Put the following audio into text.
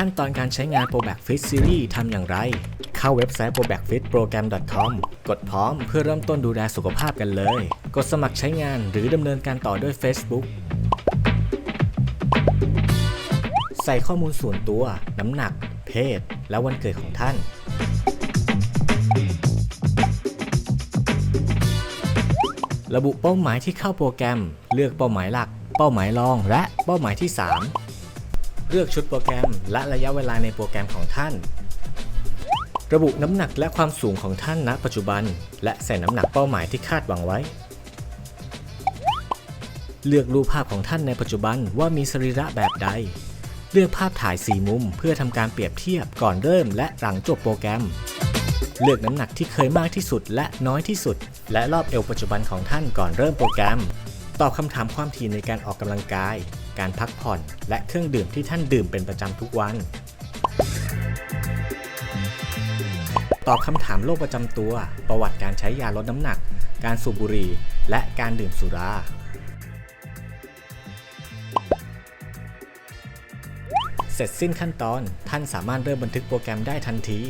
ขั้นตอนการใช้งาน ProBack Fit Series ทำอย่างไร เข้าเว็บไซต์ probackfitprogram.com กดพร้อมเพื่อเริ่มต้นดูแลสุขภาพกันเลย กดสมัครใช้งานหรือดำเนินการต่อด้วย Facebook ใส่ข้อมูลส่วนตัว น้ำหนัก เพศ และวันเกิดของท่าน ระบุเป้าหมายที่เข้าโปรแกรม เลือกเป้าหมายหลัก เป้าหมายรอง และเป้าหมายที่ 3 เลือกชุดโปรแกรม และระยะเวลาในโปรแกรมของท่าน ระบุน้ำหนักและความสูงของท่านณ ปัจจุบัน และใส่น้ำหนักเป้าหมายที่คาดหวังไว้ เลือกรูปภาพของท่านในปัจจุบันว่ามีสรีระแบบใด เลือกภาพถ่าย 4 มุม เพื่อทำการเปรียบเทียบก่อนเริ่มและหลังจบโปรแกรม เลือกน้ำหนักที่เคยมากที่สุดและน้อยที่สุด และรอบเอวปัจจุบันของท่านก่อนเริ่มโปรแกรม ตอบคำถามความถี่ในการออกกำลังกาย การพักผ่อน และเครื่องดื่มที่ท่านดื่มเป็นประจำทุกวัน ตอบคำถามโรคประจำตัว ประวัติการใช้ยาลดน้ำหนัก การสูบบุหรี่ และการดื่มสุรา เสร็จสิ้นขั้นตอน ท่านสามารถเริ่มบันทึกโปรแกรมได้ทันที